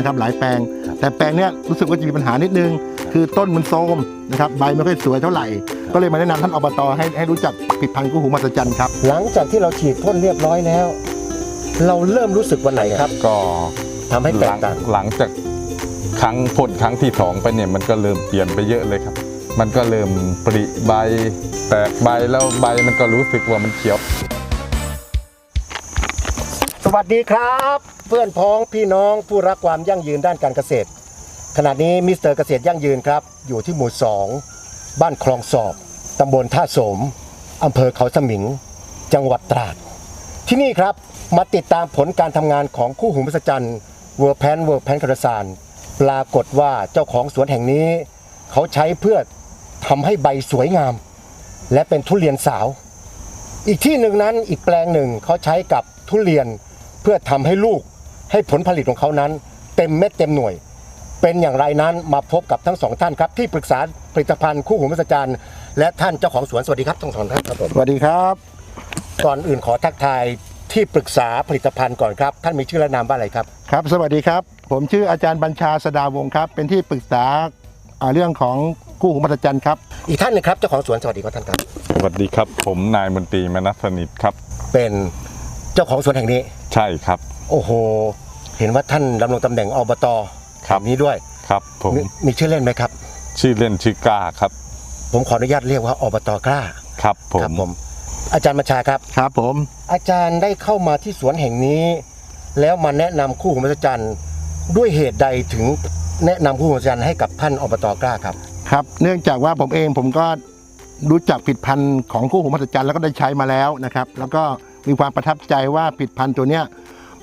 นะครับหลายแปลง แต่แปลงเนี้ยรู้สึกว่าจะมีปัญหานิดนึง คือต้นมันโทรมนะครับใบไม่ค่อยสวยเท่าไหร่ ก็เลยมาแนะนำท่านอบตให้ให้รู้จักผลิดพันธุ์กู้หูมหัศจรรย์ครับหลังจากที่เราฉีดพ่นเรียบร้อยแล้ว เราเริ่มรู้สึกวันไหนครับก็ทำให้หแตลักงต่าง หลังจากครั้งพ่นครั้งที่สองไปเนี่ยมันก็เริ่มเปลี่ยนไปเยอะเลยครับ มันก็เริ่มปริใบ แตกใบแล้วใบมันก็รู้สึกว่ามันเขียว สวัสดีครับ เพื่อนพ้องพี่น้องผู้รักความยั่งยืนด้านการเกษตร ขณะนี้มิสเตอร์เกษตรยั่งยืนครับ อยู่ที่หมู่ 2 บ้านคลองสอบตำบลท่าโสมอำเภอเขาสมิง จังหวัดตราด ที่นี่ครับมาติดตามผลการทำงานของคู่หูมหัศจรรย์เวอร์แพนเวอร์แพนคาราซานปรากฏว่าเจ้าของสวนแห่งนี้ เขาใช้เพื่อทำให้ใบสวยงาม และเป็นทุเรียนสาว อีกที่หนึ่งนั้นอีกแปลงหนึ่งเขาใช้กับทุเรียนเพื่อทำให้ลูก ให้ผลผลิตของเขานั้น เต็มเม็ดเต็มหน่วย เป็นอย่างไรนั้นมาพบกับทั้งสองท่านครับที่ปรึกษาผลิตภัณฑ์คู่หูมหัศจรรย์และท่านเจ้าของสวนสวัสดีครับทั้งสองท่านครับผมสวัสดีครับ ก่อนอื่นขอทักทายที่ปรึกษาผลิตภัณฑ์ก่อนครับ ท่านมีชื่อและนามว่าอะไรครับครับ สวัสดีครับ ผมชื่ออาจารย์บัญชาสดาวงศ์ครับ เป็นที่ปรึกษาอ่าเรื่องของกู้หูมหัศจรรย์ครับ อีกท่านหนึงครับเจ้าของสวนสวัสดีครับท่านครับ สวัสดีครับ ผมนายมนตรีมนัสสนิทครับ เป็นเจ้าของสวนแห่งนี้ ใช่ครับ โอ้โห เห็นว่าท่านดำรงตำแหน่งอบตครับแห่งนี้ด้วยครับผมมีมีชื่อเล่นไหมครับ ชื่อเล่นชื่อกล้าครับ ผมขออนุญาตเรียกว่าอบตกล้าครับผครัมผม อาจารย์บัญชาครับ ครับผม อาจารย์ได้เข้ามาที่สวนแห่งนี้ แล้วมาแนะนำคู่หูมหัศจรรย์ด้วยเหตุใดถึงแนะนำคู่หูมหัศจรรย์ให้กับท่านอบตกล้าครับ ครับ เนื่องจากว่าผมเองผมก็รู้จักผลิดพันธุ์ของคู่หูมหัศจรรย์แล้วก็ได้ใช้มาแล้วนะครับ แล้วก็มีความประทับใจว่าผลิดพันธุ์ตัวเนี้ย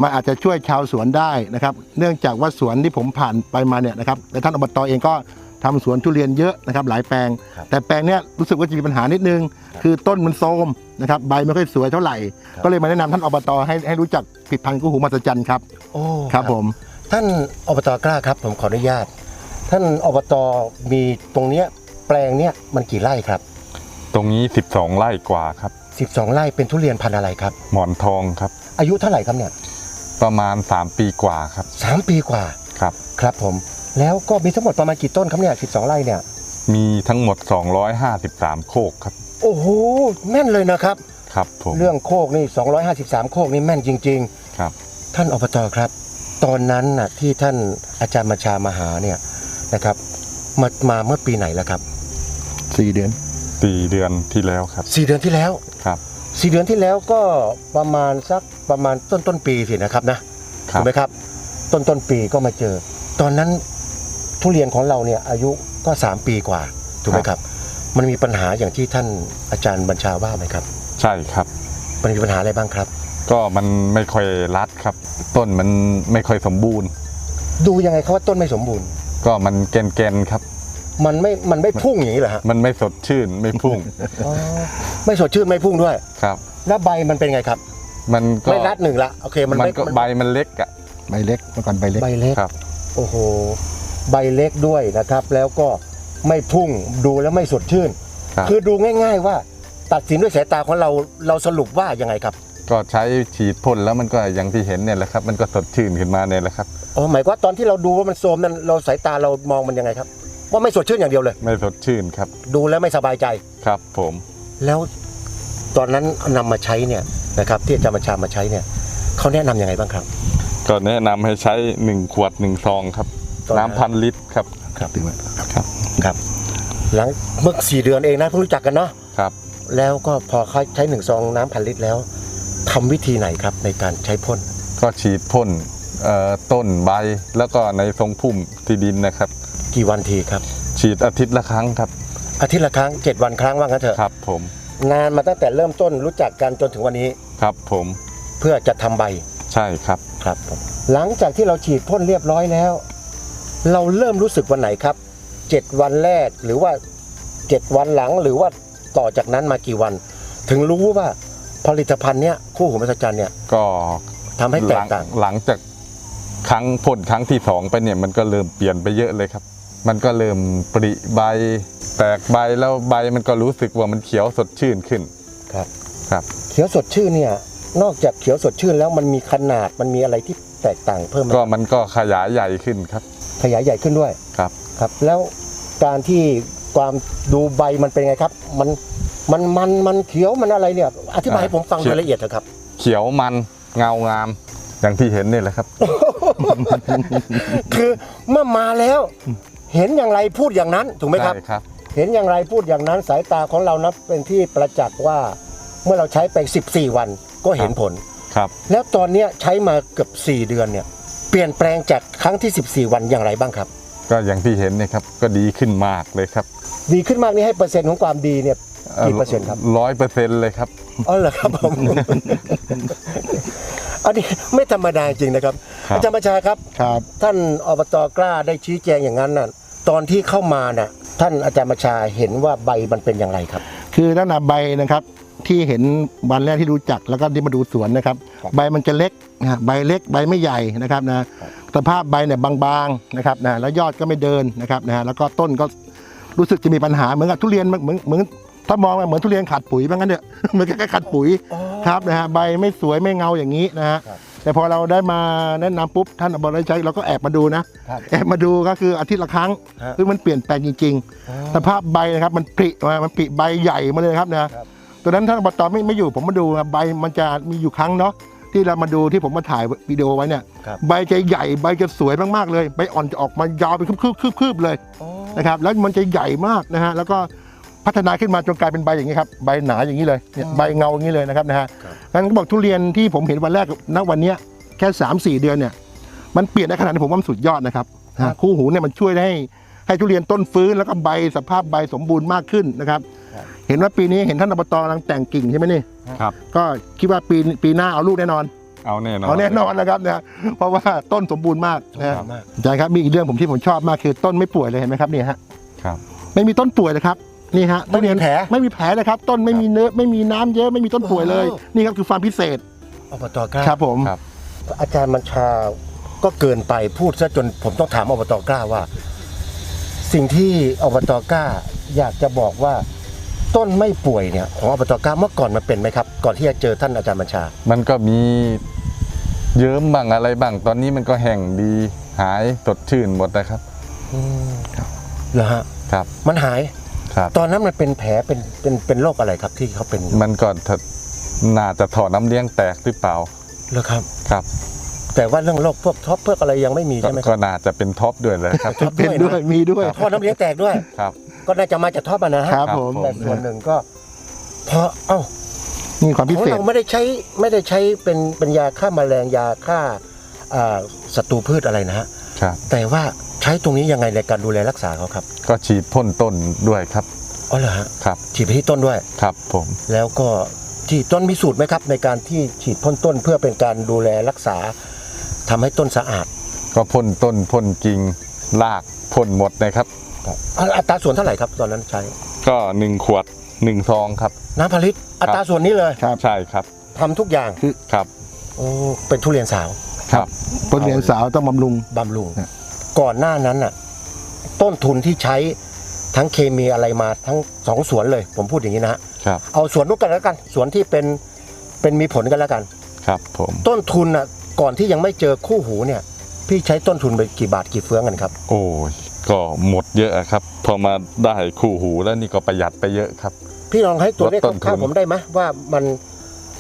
มันอาจจะช่วยชาวสวนได้นะครับ เนื่องจากว่าสวนที่ผมผ่านไปมาเนี่ยนะครับและท่านอบตเองก็ทำสวนทุเรียนเยอะนะครับ หลายแปลงครับแต่แปลงเนี้ยรู้สึกว่าจะมีปัญหานิดนึง คือต้นมันโทรมนะครับใบไม่ค่อยสวยเท่าไหร่ครับก็เลยมาแนะนำท่านอบตให้ให้รู้จักผลิดพันธุ์คู่หูมหัศจรรย์ครับโอ้ครับผม ท่านอบตกล้าครับ ผมขออนุญาต ท่านอบตมีตรงเนี้ยแปลงเนี้ยมันกี่ไร่ครับ ตรงนี้ 12 ไร่กว่าครับ 12 ไร่เป็นทุเรียนพันธุ์อะไรครับ หมอนทองครับ อายุเท่าไหร่ครับเนี่ย ประมาณ 3 ปีกว่าครับ สามปีกว่าครับ ครับผม แล้วก็มีทั้งหมดประมาณกี่ต้นครับเนี่ย12ไร่เนี่ย มีทั้งหมด 253 โคกครับโอ้โหแม่นเลยนะครับ ครับผมเรื่องโคกนี่253 โคกนี่แม่นจริงๆครับท่านอบตครับ ตอนนั้นน่ะที่ท่านอาจารย์มาชามาหาเนี่ยนะครับมามาเมื่อปีไหนแล้วครับสี่เดือนตีเดือนที่แล้วครับสี่เดือนที่แล้ว ครับ สี่เดือนที่แล้วก็ประมาณสัก ประมาณต้นต้นปีสินะครับนะครัถูบกไหมครับ ต้นต้นปีก็มาเจอ ตอนนั้นทุเรียนของเราเนี่ยอายุก็สามปีกว่าถูกไหมครับ มันมีปัญหาอย่างที่ท่านอาจารย์บัญชาว่าไหมครับ ใช่ครับ มันมีปัญหาอะไรบ้างครับ ก็มันไม่ค่อยรัดครับ ต้นมันไม่ค่อยสมบูรณ์ ดูยังไงครับว่าต้นไม่สมบูรณ์ ก็มันแกนๆครับมันไม่ มันไม่พุ่งอย่างนี้เหรอฮะ มันไม่สดชื่นไม่พุ่งอ๋อไม่สดชื่นไม่พุ่งด้วย ครับ แล้วใบมันเป็นไงครับ มันก็ไม่รัดหนึ่งละโอเคมันมันไม่ก็มันใบมันเล็กอะใบเล็กเมื่อก่อนใบเล็ก ใบเล็กครับ โอ้โห ใบเล็กด้วยนะครับ แล้วก็ไม่พุ่งดูแล้วไม่สดชื่น ครับ คือดูง่าย ๆ ว่า ตัดสินด้วยสายตาของเราเราสรุปว่ายังไงครับก็ใช้ฉีดพ่นแล้วมันก็อย่างที่เห็นเนี่ยแหละครับ มันก็สดชื่นขึ้นมาเนี่ยแหละครับ อ๋อหมายความว่าตอนที่เราดูว่ามันโทรมนั้นเราสายตาเรามองมันยังไงครับ ว่าไม่สดชื่นอย่างเดียวเลย ไม่สดชื่นครับดูแล้วไม่สบายใจ ครับผม แล้วตอนนั้นนำมาใช้เนี่ย นะครับที่อาจารย์บัญชามาใช้เนี่ยเขาแนะนำยังไงบ้างครับ ก็แนะนำให้ใช้ 1 ขวด 1 ซองครับตอนนั้นน้ำพันลิตรครับครับถึงไหมครับครับ หลังเมื่อสี่เดือนเองนะเพิ่งรู้จักกันเนาะครับ แล้วก็พอเขาใช้หนึ่งซองน้ำพันลิตรแล้วทำวิธีไหนครับในการใช้พ่นก็ฉีดพ่นเอ่อต้นใบแล้วก็ในทรงพุ่มที่ดินนะครับ กี่วันทีครับ ฉีดอาทิตย์ละครั้งครับอาทิตย์ละครั้ง 7 วันครั้งว่างั้นเถอะ ครับผม นานมาตั้งแต่เริ่มต้นรู้จักกันจนถึงวันนี้ ครับผมเพื่อจะทำใบใช่ครับครับผมหลังจากที่เราฉีดพ่นเรียบร้อยแล้ว เราเริ่มรู้สึกวันไหนครับ7วันแรกหรือว่า7วันหลังหรือว่าต่อจากนั้นมากี่วัน ถึงรู้ว่าผลิตภัณฑ์เนี้ยคู่หูมหัศจรรย์เนี่ยก็ทำให้แตหกลังต่างหลังจากครั้งพ่นครั้งที่สองไปเนี่ยมันก็เริ่มเปลี่ยนไปเยอะเลยครับ มันก็เริ่มปริใบ แตกใบแล้วใบมันก็รู้สึกว่ามันเขียวสดชื่นขึ้น ครับ ครับ เขียวสดชื่นเนี่ย นอกจากเขียวสดชื่นแล้วมันมีขนาดมันมีอะไรที่แตแตกต่างเพิ่มไหมก็มันก็ขยายใหญ่ขึ้นครับ ขยายใหญ่ขึ้นด้วยครับครับ แล้วการที่ความดูใบมันเป็นไงครับ มันมันมันมันเขียวมันอะไรเนี่ย อธิบายให้ผมฟังเขีโดยวยละเอียดเถอะครับ เขียวมันเงางามอย่างที่เห็นนี่แหละครับ คือเมื่อมาแล้ว เห็นอย่างไรพูดอย่างนั้นถูกไหมครับใช่ครับเห็นอย่างไรพูดอย่างนั้นสายตาของเรานะเป็นที่ประจักษ์ว่า เมื่อเราใช้ไป 14 วันก็เห็นผล ครับ แล้วตอนเนี้ยใช้มาเกือบ 4 เดือนเนี่ยเปลี่ยนแปลงจากครั้งที่ 14 วันอย่างไรบ้างครับ ก็อย่างที่เห็นเนี่ยครับก็ดีขึ้นมากเลยครับดีขึ้นมากนี่ให้เปอร์เซ็นต์ของความดีเนี่ยกี่เปอร์เซ็นต์ครับร้อยเปอร์เซ็นต์เลยครับ อ๋อเหรอครับผม อันนี้ไม่ธรรมดาจริงนะครับครับ อาจารย์ประชาครับ ครับ ท่านอบตกล้าได้ชี้แจงอย่างนั้นน่ะตอนที่เข้ามาน่ะท่านอาจารย์ประชาเห็นว่าใบมันเป็นอย่างไรครับ คือลักษณะใบนะครับ ที่เห็นวันแรกที่รู้จักแล้วก็ที่มาดูสวนนะครับครับใบมันจะเล็กนะฮะใบเล็กใบไม่ใหญ่นะครับนะสภาพใบเนี่ยบางๆนะครับนะแล้วยอดก็ไม่เดินนะครับนะฮะแล้วก็ต้นก็รู้สึกจะมีปัญหาเหมือนกับทุเรียนเหมือนเหมือนถ้ามองเหมือนทุเรียนขาดปุ๋ยบ้างกันเนี่ยเหมือนกับขาดปุ๋ยอ๋อครับนะฮะใบไม่สวยไม่เงาอย่างนี้นะฮะครับแต่พอเราได้มาแนะนำปุ๊บท่านอบรใช้เราก็แอบมาดูนะครับแอบมาดูก็คืออาทิตย์ละครั้งฮะคือมันเปลี่ยนแปลงจริง ๆ สภาพใบนะครับมันปริมามันปริใบใหญ่มาเลยครับนะครับ ตอนนั้นท่านอบตไม่ไม่อยู่ผมมาดูนะใบมันจะมีอยู่ครั้งเนาะที่เรามาดูที่ผมมาถ่ายวิดีโอไว้เนี่ย ครับ ใบจะใหญ่ใบจะสวยมากๆเลยใบอ่อนจะออกมายาวเป็นคืบๆคืบๆเลยนะครับแล้วมันจะใหญ่มากนะฮะแล้วก็พัฒนาขึ้นมาจนกลายเป็นใบอย่างนี้ครับใบหนาอย่างนี้เลยเนี่ยใบเงาอย่างนี้เลยนะครับนะฮะครับ งั้นก็บอกทุเรียนที่ผมเห็นวันแรกณวันเนี้ยแค่3 4 เดือนเนี่ยมันเปลี่ยนได้ขนาดนี้ผมว่ามันสุดยอดนะครับนะฮะคู่หูเนี่ยมันช่วยให้ให้ทุเรียนต้นฟื้นแล้วก็ใบสภาพใบสมบูรณ์มากขึ้นนะครับครับ เห็นว่าปีนี้เห็นท่านอบตกำลังแต่งกิ่งใช่ไหมนี่ครับ ก็คิดว่าปีปีหน้าเอาลูกแน่นอน เอาแน่นอนเอาแน่นอนนะครับนะเพราะว่าต้นสมบูรณ์มากนะฮะมากอาจารย์ครับมีอีกเรื่องผมที่ผมชอบมากคือต้นไม่ป่วยเลยเห็นไหมครับเนี่ยฮะครับไม่มีต้นป่วยเลยครับนี่ฮะไม่มีแผลไม่มีแผลเลยครับ ต้นไม่มีเนื้อไม่มีน้ำเยอะไม่มีต้นป่วยเลยว้าวนี่ครับคือความพิเศษอบตกล้าครับผมครับอาจารย์บัญชาก็เกินไปพูดซะจนผมต้องถามอบตกล้าว่า สิ่งที่อบตกล้า อยากจะบอกว่า ต้นไม่ป่วยเนี่ยของอบตกล้าเมื่อก่อนมันเป็นไหมครับ ก่อนที่จะเจอท่านอาจารย์บัญชา มันก็มีเยิ้มบ้างอะไรบ้างตอนนี้มันก็แห้งดีหายสดชื่นหมดนะครับเหรอฮะครับ มันหายครับ ตอนนั้นมันเป็นแผลเป็นเป็นเป็นโรคอะไรครับที่เขาเป็นอยู่มันก็ถ้าน่าจะถอดน้ำเลี้ยงแตกหรือเปล่าเหรอครับ ครับแต่ว่าเรื่องโรคพวกท็อปพวกอะไรยังไม่มีก็ใช่ไหมคก็รับ น่าจะเป็นท็อปด้วยเลยครับ ท็อป เป็นด้วยมีด้วย ท่อน้ำเลี้ยงแตกด้วย ครับ ก็น่าจะมาจากท็อปอะนะฮะครับครับผมผมแต่ส่วนหนึ่งก็ เพราะเอ้านี่ความพิของเศษ เราไม่ได้ใช้ไม่ได้ใช้เป็นเป็นยาฆ่าแมลงยาฆ่าอ่าศัตรูพืชอะไรนะฮะครับ แต่ว่าใช้ตรงนี้ยังไงในการดูแลรักษาเขาครับก็ฉีดพ่นต้นด้วยครับอ๋อเหรอฮะครับฉีดไปที่ต้นด้วย ครับผมแล้วก็ฉีดต้นมีสูตรไหมครับ ในการที่ฉีดพ่นต้นเพื่อเป็นการดูแลรักษาทำให้ต้นสะอาด ก็พ่นต้นพ่นกิ่งรากพ่นหมดนะครับ อะอัตราส่วนเท่าไหร่ครับตอนนั้นใช้ ก็หนึ่งขวดหนึ่งซองครับ น้ำผลิตอัตราส่วนนี้เลยครับ ใช่ครับทำทุกอย่างครับโอ้เป็นทุเรียนสาวครับต้นเรียนสาวต้องบำรุง บำรุงครับก่อนหน้านั้นน่ะ ต้นทุนที่ใช้ทั้งเคมีอะไรมาทั้งสองสวนเลย ผมพูดอย่างนี้นะฮะครับเอาสวนนู้นกันแล้วกันสวนที่เป็นเป็นมีผลกันแล้วกัน ครับผมต้นทุนน่ะก่อนที่ยังไม่เจอคู่หูเนี่ย พี่ใช้ต้นทุนไปกี่บาทกี่เฟืองกันครับ โอ้ย ก็หมดเยอะครับ พอมาได้คู่หูแล้วนี่ก็ประหยัดไปเยอะครับ พี่ลองให้ตัวเลขลดต้นทุนคร่าวๆผมได้ไหมว่ามัน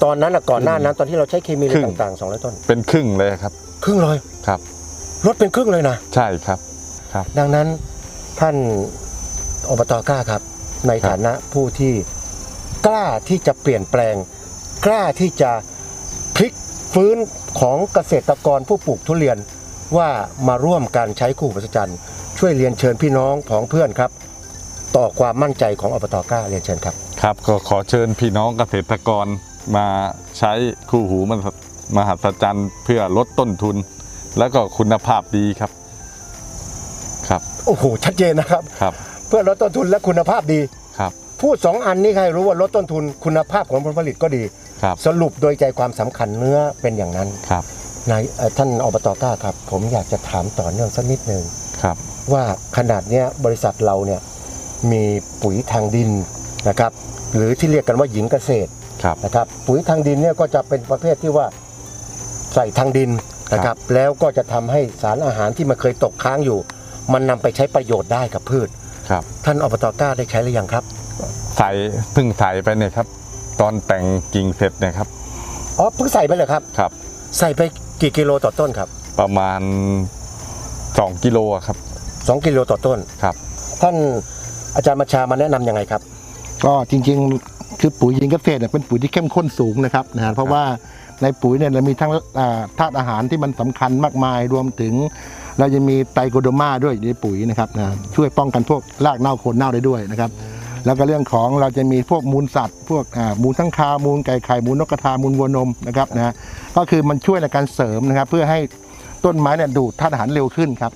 ตอนนั้นน่ะก่อนหน้านั้นตอนที่เราใช้เคมีอะไรครึ่งต่างๆสองร้อยต้น เป็นครึ่งเลยครับครึ่งเลยครับ ลดเป็นครึ่งเลยนะ ใช่ครับครับดังนั้นท่านอบตกล้าครับ ในครับฐานะผู้ที่กล้าที่จะเปลี่ยนแปลง กล้าที่จะพลิกฟื้นของเกษตรกรผู้ปลูกทุเรียนว่ามาร่วมการใช้คู่หูประจัน ช่วยเรียนเชิญพี่น้องของเพื่อนครับ ต่อความมั่นใจของอบตกล้าเรียนเชิญครับ ครับก็ขอเชิญพี่น้องเกษตรกรมาใช้คู่หูมันมหัศจรรย์เพื่อลดต้นทุน แล้วก็คุณภาพดีครับ ครับ โอ้โหชัดเจนนะครับ ครับ เพื่อลดต้นทุนและคุณภาพดีครับ พูดสองอันนี้ใครรู้ว่าลดต้นทุนคุณภาพของผลผลิตก็ดี ครับ สรุปโดยใจความสำคัญเนื้อเป็นอย่างนั้นครับ นายเอ่อท่านอบตกล้าครับ ผมอยากจะถามต่อเนื่องสักนิดหนึ่ง ครับ ว่าขนาดเนี้ยบริษัทเราเนี่ยมีปุ๋ยทางดินนะครับ หรือที่เรียกกันว่าหญิงเกษตรครับ นะครับ ปุ๋ยทางดินเนี่ยก็จะเป็นประเภทที่ว่าใส่ทางดินนะครับ แล้วก็จะทำให้สารอาหารที่มันเคยตกค้างอยู่ มันนำไปใช้ประโยชน์ได้กับพืช ครับ ท่านอบตกล้าได้ใช้หรือยังครับ ใส่เพิ่งใส่ไปเนี่ยครับ ตอนแต่งกิ่งเสร็จเนี่ยครับอ๋อเพิ่งใส่ไปเลยครับ ครับ ใส่ไปกี่กิโลต่อต้นครับ ประมาณ 2 กิโลอะครับ 2กิโลต่อต้น ครับ ท่านอาจารย์มาชามาแนะนำยังไงครับ ก็จริงๆ คือปุ๋ยหญิงเกษตรเนี่ยเป็นปุ๋ยที่เข้มข้นสูงนะครับนะฮะเพราะว่าในปุ๋ยเนี่ยเรามีทั้งอ่าธาตุอาหารที่มันสำคัญมากมายรวมถึง เราจะมีไตรโคโดมาด้วยอยู่ในปุ๋ยนะครับนะช่วยป้องกันพวกรากเน่าโคนเน่าได้ด้วยนะครับ แล้วก็เรื่องของเราจะมีพวกมูลสัตว์ พวกอ่ามูลทั้างคาวมูลไก่ไข่มูลนกกระทามูลวัวนมนะครับนะก็คือมันช่วยในการเสริมนะครับเพื่อให้ต้นไม้เนี่ยดูดธาตุอาหารเร็วขึ้นครับ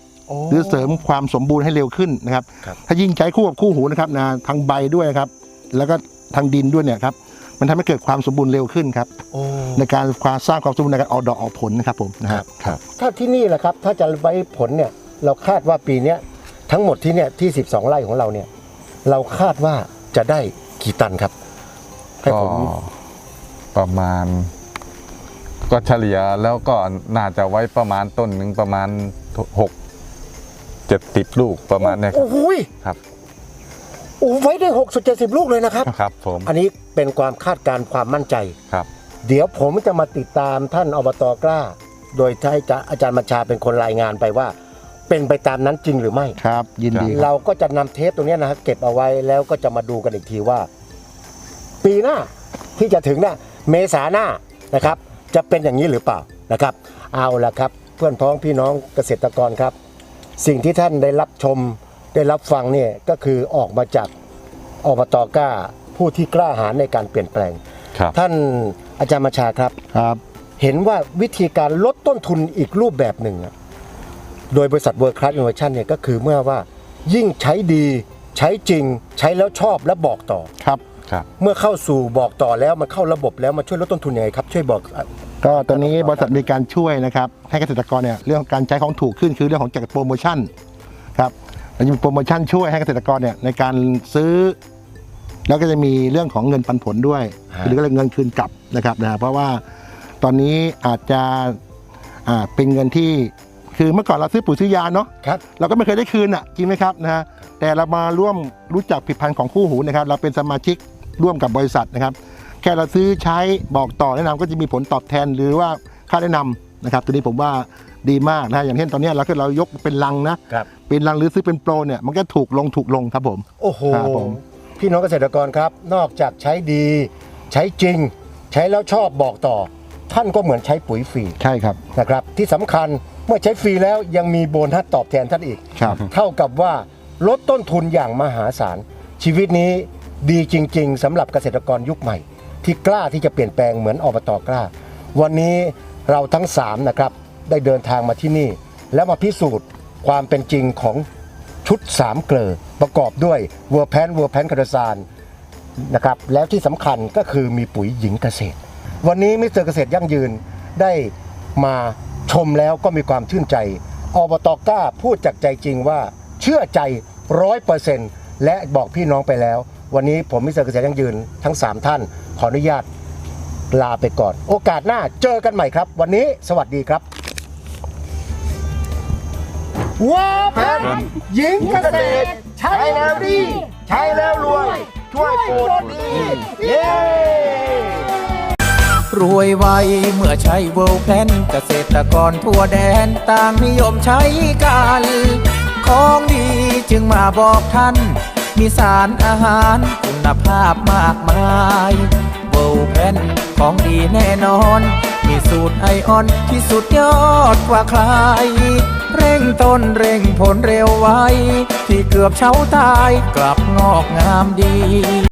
หรือเสริมความสมบูรณ์ให้เร็วขึ้นนะครับครับ ถ้ายิ่งใช้คู่กับคู่หูนะครับนะทางใบด้วยนะครับ แล้วก็ทางดินด้วยเนี่ยครับมันทำให้เกิดความสมบูรณ์เร็วขึ้นครับโอ้ในการความสร้างความสมบูรณ์ในการออกดอกออกผลนะครับผมนะคครัรับบครับถ้าที่นี่แหละครับถ้าจะไว้ผลเนี่ยเราคาดว่าปีเนี้ยทั้งหมดที่เนี่ยที่ 12 ไร่ของเราเนี่ย เราคาดว่าจะได้กี่ตันครับให้ก็ผมประมาณ ก็เฉลี่ยแล้วก็น่าจะไว้ประมาณต้นหนึ่งประมาณหก เจ็ดสิบลูกประมาณเนี้ยครัโอ้บโหยครับ โอ้ไว้ได้หกสิบเจ็ดสิบลูกเลยนะครับ ครับผมอันนี้เป็นความคาดการณ์ความมั่นใจ ครับ เดี๋ยวผมจะมาติดตามท่านอบตกล้า โดยให้อาจารย์บัญชาเป็นคนรายงานไปว่า เป็นไปตามนั้นจริงหรือไม่ ครับ ยินดีครับ เราก็จะนำเทปตรงเนี้ยนะครับเก็บเอาไว้แล้วก็จะมาดูกันอีกทีว่า ปีหน้าที่จะถึงเนี่ยเมษาหน้านะครับ จะเป็นอย่างนี้หรือเปล่านะครับ เอาละครับ เพื่อนพ้องพี่น้องเกษตรกรครับ สิ่งที่ท่านได้รับชมได้รับฟังเนี่ยก็คือออกมาจากอบตกล้า ผู้ที่กล้าหาญในการเปลี่ยนแปลง ครับ ท่านอาจารย์มาชาครับ ครับ เห็นว่าวิธีการลดต้นทุนอีกรูปแบบหนึ่งอะโดยบริษัท World Class Innovation เนี่ยก็คือเมื่อว่ายิ่งใช้ดีใช้จริง ใช้แล้วชอบและบอกต่อ ครับ ครับ เมื่อเข้าสู่บอกต่อแล้วมันเข้าระบบแล้วมันช่วยลดต้นทุนยังไงครับ ช่วยบอกอะ ก็ตอนนี้บริษัทมีการช่วยนะครับ ให้เกษตรกรเนี่ยเรื่องของการใช้ของถูกขึ้นคือเรื่องของจากโปรโมชั่นครับเราจะมีโปรโมชั่นช่วยให้เกษตรกรเนี่ยในการซื้อ แล้วก็จะมีเรื่องของเงินปันผลด้วย หรือก็เรียกเงินคืนกลับนะครับนะเพราะว่าตอนนี้อาจจะอ่าเป็นเงินที่คือเมื่อก่อนเราซื้อปุ๋ยซื้อยาเนาะครับเราก็ไม่เคยได้คืนอะจริงไหมครับนะฮะแต่เรามาร่วมรู้จักผลิตภัณฑ์ของคู่หูนะครับ เราเป็นสมาชิกร่วมกับบริษัทนะครับ แค่เราซื้อใช้บอกต่อแนะนำก็จะมีผลตอบแทนหรือว่าค่าแนะนำนะครับตัวนี้ผมว่าดีมากนะฮะอย่างเช่นตอนเนี้ยเราคือเรายกเป็นลังนะครับเป็นลังหรือซื้อเป็นโปรเนี่ยมันก็ถูกลงถูกลงครับผมโอ้โหครับผมพี่น้องเกษตรกรครับ นอกจากใช้ดีใช้จริง ใช้แล้วชอบบอกต่อ ท่านก็เหมือนใช้ปุ๋ยฟรีใช่ครับนะครับที่สำคัญเมื่อใช้ฟรีแล้วยังมีโบนัสตอบแทนท่านอีกครับเท่ากับว่าลดต้นทุนอย่างมหาศาลชีวิตนี้ดีจริง ๆสำหรับเกษตรกรยุคใหม่ ที่กล้าที่จะเปลี่ยนแปลงเหมือนอบตกล้า วันนี้เราทั้งสามนะครับได้เดินทางมาที่นี่ แล้วมาพิสูจน์ความเป็นจริงของชุดสามเกลอประกอบด้วยเวอร์แพนเวอร์แพนคาร์ซานนะครับแล้วที่สำคัญก็คือมีปุ๋ยหญิงเกษตร วันนี้มิสเตอร์เกษตรยั่งยืนได้มาชมแล้วก็มีความชื่นใจอบตกล้าพูดจากใจจริงว่าเชื่อใจร้อยเปอร์เซ็นต์และบอกพี่น้องไปแล้ว วันนี้ผมมิสเตอร์เกษตรยั่งยืนทั้ง 3 ท่าน ขออนุญาตลาไปก่อน โอกาสหน้าเจอกันใหม่ครับ วันนี้สวัสดีครับว้าแพนหญิงเกษตรใช้แล้วดี ใช้แล้วรวย ช่วยปลดหนี้เย้รวยไวเมื่อใช้เวลแพนเกษตรกรทั่วแดนต่างนิยมใช้กัน ของดีจึงมาบอกท่าน มีสารอาหารคุณภาพมากมายเวลแพนของดีแน่นอน มีสูตรไอออนที่สุดยอดกว่าใคร เร่งต้นเร่งผลเร็วไว ที่เกือบเช้าตายกลับงอกงามดี